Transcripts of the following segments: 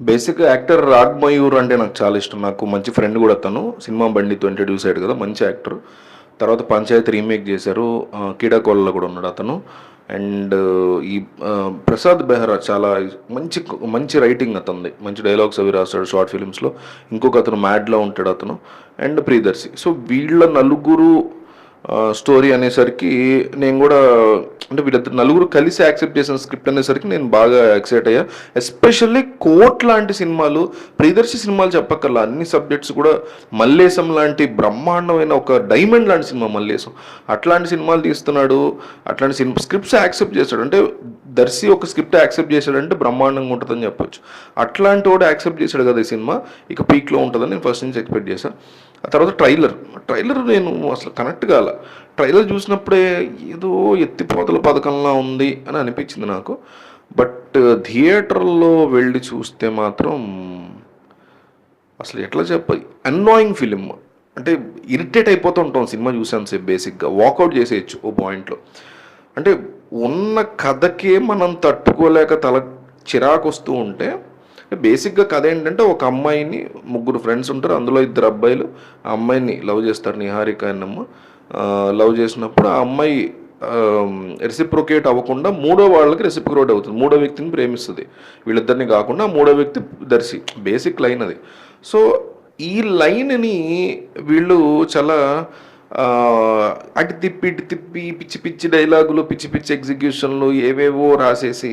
Basic actor raag Mayur అంటే నాకు చాలా ఇష్టం. నాకు మంచి ఫ్రెండ్ కూడా తను సినిమా బండితో ఇంట్రడ్యూస్ అయ్యాడు కదా మంచి యాక్టర్. తర్వాత పంచాయత్ రీమేక్ చేశారు కీడాకోళ్ళలో కూడా ఉన్నాడు అతను. అండ్ ఈ ప్రసాద్ బెహ్రా చాలా మంచి మంచి రైటింగ్ అతనిది. మంచి డైలాగ్స్ అవి రాస్తాడు షార్ట్ ఫిలిమ్స్లో. ఇంకొక అతను మ్యాడ్లో ఉంటాడు అతను. అండ్ ప్రియదర్శి. సో వీళ్ళ నలుగురు స్టోరీ అనేసరికి నేను కూడా అంటే వీళ్ళిద్దరు నలుగురు కలిసి యాక్సెప్ట్ చేసిన స్క్రిప్ట్ అనేసరికి నేను బాగా ఎక్సైట్ అయ్యా. ఎస్పెషల్లీ కోట్ లాంటి సినిమాలు ప్రియదర్శి సినిమాలు చెప్పక్కర్లా. అన్ని సబ్జెక్ట్స్ కూడా మల్లేశం లాంటి బ్రహ్మాండమైన ఒక డైమండ్ లాంటి సినిమా మల్లేశం. అట్లాంటి సినిమాలు తీస్తున్నాడు అట్లాంటి సినిమా స్క్రిప్ట్స్ యాక్సెప్ట్ చేస్తాడు. అంటే దర్శి ఒక స్క్రిప్ట్ యాక్సెప్ట్ చేశాడంటే బ్రహ్మాండంగా ఉంటుందని చెప్పొచ్చు. అట్లాంటి వాడు యాక్సెప్ట్ చేశాడు కదా ఈ సినిమా ఇక పీక్లో ఉంటుందని నేను ఫస్ట్ నుంచి ఎక్స్పెక్ట్ చేశాను ఆ తర్వాత ట్రైలర్. ట్రైలర్ నేను అసలు కనెక్ట్ కాల. ట్రైలర్ చూసినప్పుడే ఏదో ఎత్తిపోతల పథకంలా ఉంది అని అనిపించింది నాకు. బట్ థియేటర్లో వెళ్ళి చూస్తే మాత్రం అసలు ఎట్లా చెప్పాలి అన్నాయింగ్ ఫిలిం అంటే ఇరిటేట్ అయిపోతూ ఉంటాం సినిమా చూసాను సేపు బేసిక్గా. వాకౌట్ చేసేయచ్చు ఓ పాయింట్లో. అంటే ఉన్న కథకే మనం తట్టుకోలేక తల చిరాకు వస్తూ ఉంటే బేసిక్గా కథ ఏంటంటే ఒక అమ్మాయిని ముగ్గురు ఫ్రెండ్స్ ఉంటారు. అందులో ఇద్దరు అబ్బాయిలు. ఆ అమ్మాయిని లవ్ చేస్తారు నిహారిక అన్నమ్మ లవ్ చేసినప్పుడు ఆ అమ్మాయి రెసిప్రొకేట్ అవ్వకుండా మూడో వాళ్ళకి రెసిప్రొకేట్ అవుతుంది. మూడో వ్యక్తిని ప్రేమిస్తుంది. వీళ్ళిద్దరిని కాకుండా మూడో వ్యక్తి దర్శి బేసిక్ లైన్ అది. సో ఈ లైన్ని వీళ్ళు చాలా అటు తిప్పి ఇటు తిప్పి పిచ్చి పిచ్చి డైలాగులు పిచ్చి పిచ్చి ఎగ్జిక్యూషన్లు ఏవేవో రాసేసి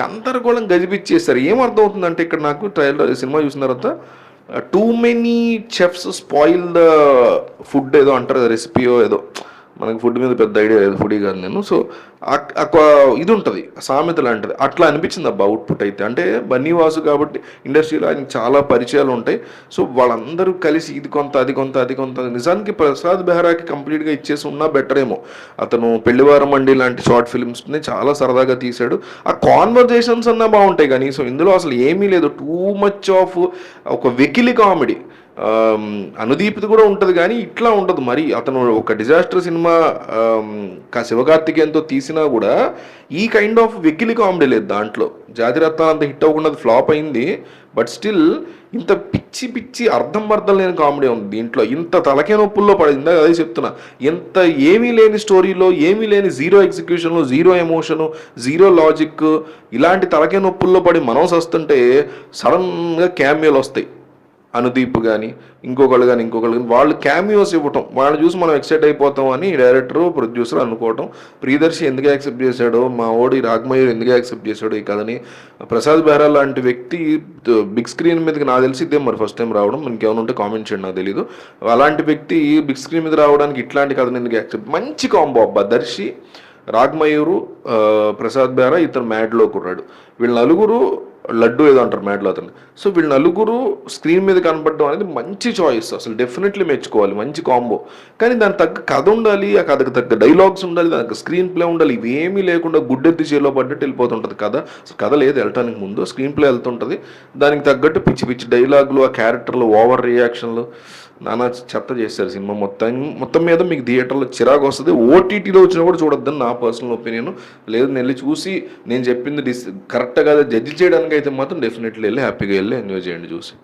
గందరగోళం గజిపిచ్చేస్తారు ఏం అవుతుందంటే ఇక్కడ నాకు ట్రైలర్ సినిమా చూసిన తర్వాత too many chefs spoil the food ఏదో అంటారు రెసిపీయో ఏదో. మనకి ఫుడ్ మీద పెద్ద ఐడియా లేదు ఫుడీ కాదు నేను. సో ఇది ఉంటుంది సామెత లాంటిది. అట్లా అనిపించింది అబ్బా అవుట్పుట్ అయితే. అంటే బన్నీవాసు కాబట్టి ఇండస్ట్రీలో ఆయనకి చాలా పరిచయాలు ఉంటాయి. సో వాళ్ళందరూ కలిసి ఇది కొంత అది కొంత అది కొంత నిజానికి ప్రసాద్ బెహ్రాకి కంప్లీట్గా ఇచ్చేసి ఉన్నా బెటర్ ఏమో. అతను పెళ్ళివారం మండి లాంటి షార్ట్ ఫిల్మ్స్ని చాలా సరదాగా తీశాడు. ఆ కాన్వర్జేషన్స్ అన్నా బాగుంటాయి కానీ సో ఇందులో అసలు ఏమీ లేదు. టూ మచ్ ఆఫ్ ఒక వెకిలి కామెడీ. అనుదీప్ది కూడా ఉంటుంది కానీ ఇట్లా ఉండదు. మరి అతను ఒక డిజాస్టర్ సినిమా శివకార్తికేయంతో శివకార్తికేయన్తో తీసినా కూడా ఈ కైండ్ ఆఫ్ వెకిలి కామెడీ లేదు దాంట్లో. జాతిరత్న అంత హిట్ అవ్వకుండా అది ఫ్లాప్ అయింది. బట్ స్టిల్ ఇంత పిచ్చి పిచ్చి అర్థం అర్థం లేని కామెడీ ఉంది దీంట్లో. ఇంత తలకే నొప్పుల్లో పడింది. అదే చెప్తున్నా. ఎంత ఏమీ లేని స్టోరీలో ఏమీ లేని జీరో ఎగ్జిక్యూషన్లో జీరో ఎమోషను జీరో లాజిక్ ఇలాంటి తలకే నొప్పుల్లో పడి మనం వస్తుంటే సడన్గా క్యామియోలు వస్తాయి. అనుదీప్ కానీ ఇంకొకళ్ళు కానీ ఇంకొకళ్ళు కానీ వాళ్ళు క్యామియోస్ ఇవ్వటం వాళ్ళని చూసి మనం ఎక్సైట్ అయిపోతాం అని డైరెక్టర్ ప్రొడ్యూసర్ అనుకోవటం. ప్రియదర్శి ఎందుకు యాక్సెప్ట్ చేశాడో మా ఓడి రాగమయూర్ ఎందుకు యాక్సెప్ట్ చేశాడో ఈ కథని ప్రసాద్ బెహ్రా లాంటి వ్యక్తి బిగ్ స్క్రీన్ మీదకి నాకు తెలిసి ఇదే మరి ఫస్ట్ టైం రావడం. ఇంకేమైనా ఉంటే కామెంట్ చేయండి నాకు తెలియదు అలాంటి వ్యక్తి బిగ్ స్క్రీన్ మీద రావడానికి ఇట్లాంటి కథని ఎందుకు యాక్సెప్ట్ మంచి కాంబో అబ్బా. దర్శి రాగ్మయూరు ప్రసాద్ బేరా ఇతను మ్యాడ్లో కుర్రాడు వీళ్ళ నలుగురు లడ్డు ఏదో అంటారు మ్యాడ్లో అతను. సో వీళ్ళ నలుగురు స్క్రీన్ మీద కనపడడం అనేది మంచి చాయిస్ అసలు డెఫినెట్లీ మెచ్చుకోవాలి మంచి కాంబో కానీ దానికి తగ్గ కథ ఉండాలి ఆ కథకు తగ్గ డైలాగ్స్ ఉండాలి దానికి స్క్రీన్ ప్లే ఉండాలి ఇవేమీ లేకుండా గుడ్డెత్తి చేలో పడ్డట్టు వెళ్ళిపోతుంటుంది కథ. అసలు కథ లేదు వెళ్ళటానికి ముందు స్క్రీన్ ప్లే వెళ్తుంటుంది. దానికి తగ్గట్టు పిచ్చి పిచ్చి డైలాగులు ఆ క్యారెక్టర్లు ఓవర్ రియాక్షన్లు నానా చెత్త చేశారు సినిమా మొత్తం. మొత్తం మీద మీకు థియేటర్లో చిరాకు వస్తుంది. ఓటీటీలో వచ్చినా కూడా చూడొద్దని నా పర్సనల్ ఒపీనియన్ లేదు నేను వెళ్ళి చూసి నేను చెప్పింది డిస్ కరెక్ట్గా జడ్జి చేయడానికి అయితే మాత్రం డెఫినెట్లీ వెళ్ళి హ్యాపీగా వెళ్ళి ఎంజాయ్ చేయండి చూసి.